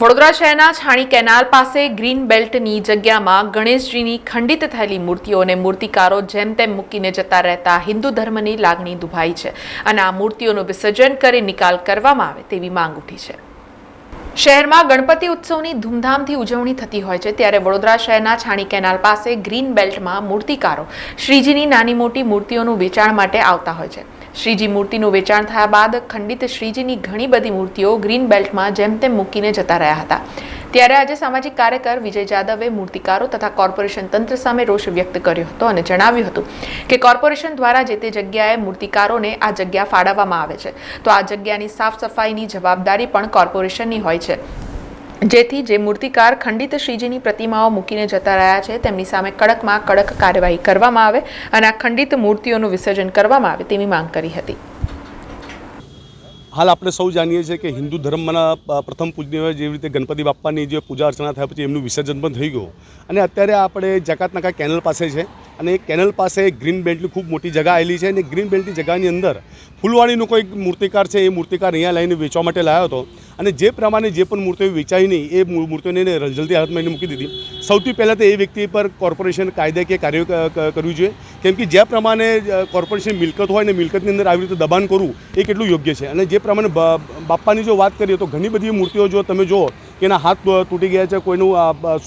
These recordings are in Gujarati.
વડોદરા શહેરના છાણી કેનાલ પાસે ગ્રીન બેલ્ટની જગ્યામાં ગણેશજીની ખંડિત થયેલી મૂર્તિઓને મૂર્તિકારો જેમ તેમ મૂકીને જતા રહેતા હિન્દુ ધર્મની લાગણી દુભાઈ છે અને આ મૂર્તિઓનું વિસર્જન કરી નિકાલ કરવામાં આવે તેવી માંગ ઉઠી છે. શહેરમાં ગણપતિ ઉત્સવની ધૂમધામથી ઉજવણી થતી હોય છે ત્યારે વડોદરા શહેરના છાણી કેનાલ પાસે ગ્રીન બેલ્ટમાં મૂર્તિકારો શ્રીજીની નાની મોટી મૂર્તિઓનું વેચાણ માટે આવતા હોય છે. શ્રીજી મૂર્તિનું વેચાણ થયા બાદ ખંડિત શ્રીજીની ઘણી બધી મૂર્તિઓ ગ્રીન બેલ્ટમાં જેમ તેમ મૂકીને જતા રહ્યા હતા. ત્યારે આજે સામાજિક કાર્યકર વિજય જાદવે મૂર્તિકારો તથા કોર્પોરેશન તંત્ર સામે રોષ વ્યક્ત કર્યો હતો અને જણાવ્યું હતું કે કોર્પોરેશન દ્વારા જે તે જગ્યાએ મૂર્તિકારોને આ જગ્યા ફાળવવામાં આવે છે. તો આ જગ્યાની સાફ સફાઈની જવાબદારી પણ કોર્પોરેશનની હોય છે. જેથી જે મૂર્તિકાર ખંડિત શ્રીજીની પ્રતિમાઓ મૂકીને જતા રહ્યા છે, તેમની સામે કડકમાં કડક કાર્યવાહી કરવામાં આવે અને આ ખંડિત મૂર્તિઓનું વિસર્જન કરવામાં આવે તેવી માંગ કરી હતી. હાલ આપણે સૌ જાણીએ છીએ કે હિન્દુ ધર્મના પ્રથમ પૂજનીય જેવી રીતે ગણપતિ બાપ્પાની જે પૂજા અર્ચના થયા પછી એમનું વિસર્જન પણ થઈ ગયું. અને અત્યારે આપણે જકાતનાકા કેનલ પાસે છે અને એ કેનલ પાસે ગ્રીન બેલ્ટની ખૂબ મોટી જગા આવેલી છે અને ગ્રીન બેલ્ટની જગાની અંદર ફૂલવાડીનો કોઈ મૂર્તિકાર છે એ મૂર્તિકાર અહીંયા લઈને વેચવા માટે લાવ્યો હતો. અને જે પ્રમાણે જે પણ મૂર્તિઓ વેચાઈ નહીં, એ મૂર્તિઓને એને રંજલતી હાલતમાં એને મૂકી દીધી. સૌથી પહેલાં તો એ વ્યક્તિ પર કોર્પોરેશન કાયદાકીય કાર્ય કરવું જોઈએ. કેમ કે જે પ્રમાણે કોર્પોરેશન મિલકત હોય ને મિલકતની અંદર આવી રીતે દબાણ કરવું, એ કેટલું યોગ્ય છે? અને જે પ્રમાણે બાપ્પાની જો વાત કરીએ, તો ઘણી બધી મૂર્તિઓ જો તમે જુઓ, કે એના હાથ તૂટી ગયા છે, કોઈનું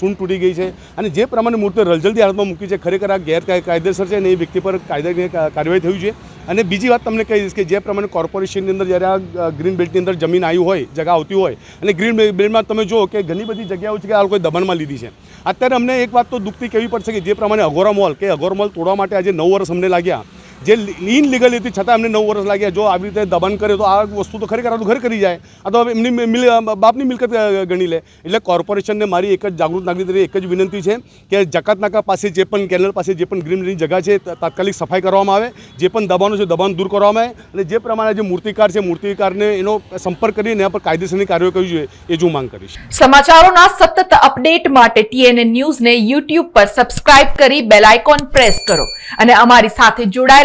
સૂંઢ તૂટી ગઈ છે. અને જે પ્રમાણે મૂર્તિઓ રલજલ્દી હાલતમાં મૂકી છે, ખરેખર આ ગેરકાયદેસર છે અને એ વ્યક્તિ પર કાયદાકીય કાર્યવાહી થયું જોઈએ. અને બીજી વાત તમને કહી દઈશ કે જે પ્રમાણે કોર્પોરેશનની અંદર જ્યારે આ ગ્રીન બેલ્ટની અંદર જમીન આવી હોય, જગા આવતી હોય, અને ગ્રીન બેલ્ટમાં તમે જુઓ કે ઘણી બધી જગ્યાઓ છે કે આ લોકોએ દબાણમાં લીધી છે. અત્યારે અમને એક વાત તો દુઃખથી કહેવી પડશે કે જે પ્રમાણે અગોરા મોલ, કે અઘોર મોલ તોડવા માટે આજે નવ વર્ષ અમને લાગ્યા જે લીન લીગલ હતી, છતાં એમને નવ વર્ષ લાગ્યા. જો આવી રીતે દબાણ કરે તો આ વસ્તુ તો ખરેખર તો ઘર કરી જાય. આ તો એમની બાપની મિલકત ગણી લે. એટલે કોર્પોરેશનને મારી એક જ જાગૃત નાગરિક તરીકે એક જ વિનંતી છે કે જકાત નાકા પાસે જે પણ, કેનલ પાસે જે પણ ગ્રીનરી જગા છે તાત્કાલિક સફાઈ કરવામાં આવે. જે પણ દબાણો છે, દબાણ દૂર કરવામાં આવે. અને જે પ્રમાણે જે મૂર્તિકાર છે, મૂર્તિકારને એનો સંપર્ક કરીને એના પર કાયદેસરની કાર્યવાહી કરવી જોઈએ, એ જ હું માંગ કરીશ. સમાચારોના સતત અપડેટ માટે ટીએનએ ન્યૂઝને યુટ્યુબ પર સબસ્ક્રાઇબ કરી બેલ આઇકોન પ્રેસ કરો. અને અમારી સાથે